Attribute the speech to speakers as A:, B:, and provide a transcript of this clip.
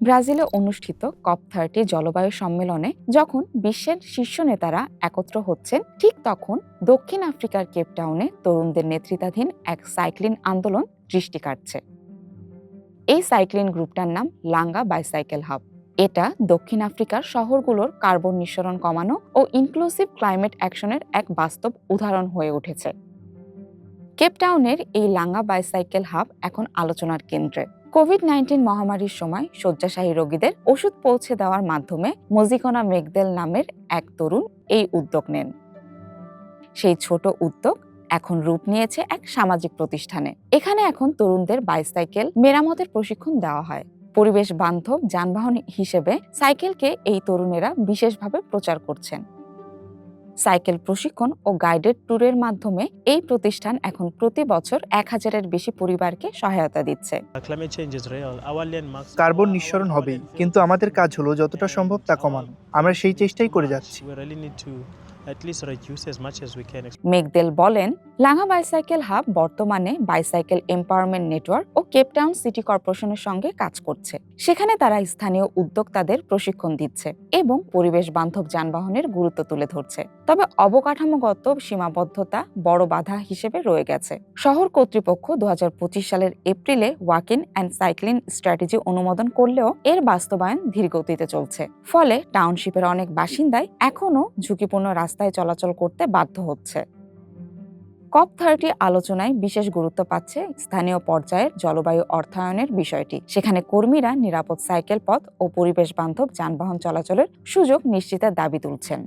A: ব্রাজিলে অনুষ্ঠিত কপ থার্টি জলবায়ু সম্মেলনে যখন বিশ্বের শীর্ষ নেতারা একত্র হচ্ছেন, ঠিক তখন দক্ষিণ আফ্রিকার কেপটাউনে তরুণদের নেতৃত্বাধীন এক সাইক্লিন আন্দোলন দৃষ্টি কাটছে এই সাইক্লিন গ্রুপটার নাম লাঙ্গা বাইসাইকেল হাব। এটা দক্ষিণ আফ্রিকার শহরগুলোর কার্বন নিঃসরণ কমানো ও ইনক্লুসিভ ক্লাইমেট অ্যাকশনের এক বাস্তব উদাহরণ হয়ে উঠেছে। কেপটাউনের এই লাঙ্গা বাইসাইকেল হাব এখন আলোচনার কেন্দ্রে। কোভিড নাইন্টিন মহামারীর সময় শয্যাশায়ী রোগীদের ওষুধ পৌঁছে দেওয়ার মাধ্যমে মজিকোনা মেঘদেল নামের এক তরুণ এই উদ্যোগ নেন। সেই ছোট উদ্যোগ এখন রূপ নিয়েছে এক সামাজিক প্রতিষ্ঠানে। এখানে এখন তরুণদের বাইসাইকেল, মেরামতের প্রশিক্ষণ দেওয়া হয়। পরিবেশ বান্ধব যানবাহন হিসেবে সাইকেলকে এই তরুণেরা বিশেষভাবে প্রচার করছেন। সাইকেল প্রশিক্ষণ ও গাইডেড ট্যুরের মাধ্যমে এই প্রতিষ্ঠান এখন প্রতি বছর এক হাজারের বেশি পরিবারকে সহায়তা দিচ্ছে.
B: কার্বন নিঃসরণ হবেই কিন্তু আমাদের কাজ হলো যতটা সম্ভব তা কমানো আমরা সেই চেষ্টাই করে যাচ্ছি.
A: মেঘদেল বলেন লাঙ্গা বাইসাইকেল হাব বর্তমানে বাইসাইকেল এম্পাওয়ারমেন্ট নেটওয়ার্ক ও কেপটাউন সিটি কর্পোরেশনের সঙ্গে কাজ করছে। সেখানে তারা স্থানীয় উদ্যোক্তাদের প্রশিক্ষণ দিচ্ছে এবং পরিবেশ বান্ধব যানবাহনের গুরুত্ব তুলে ধরছে। তবে অবকাঠামোগত সীমাবদ্ধতা বড় বাধা হিসেবে রয়ে গেছে। শহর কর্তৃপক্ষ দু হাজার পঁচিশ সালের এপ্রিলে ওয়াকিন অ্যান্ড সাইক্লিং স্ট্র্যাটেজি অনুমোদন করলেও এর বাস্তবায়ন ধীরগতিতে চলছে। ফলে টাউনশিপের অনেক বাসিন্দাই এখনও ঝুঁকিপূর্ণ রাস্তায় চলাচল করতে বাধ্য হচ্ছে। কপ থার্টি আলোচনায় বিশেষ গুরুত্ব পাচ্ছে স্থানীয় পর্যায়ের জলবায়ু অর্থায়নের বিষয়টি। সেখানে কর্মীরা নিরাপদ সাইকেল পথ ও পরিবেশ বান্ধব যানবাহন চলাচলের সুযোগ নিশ্চিতের দাবি তুলছেন।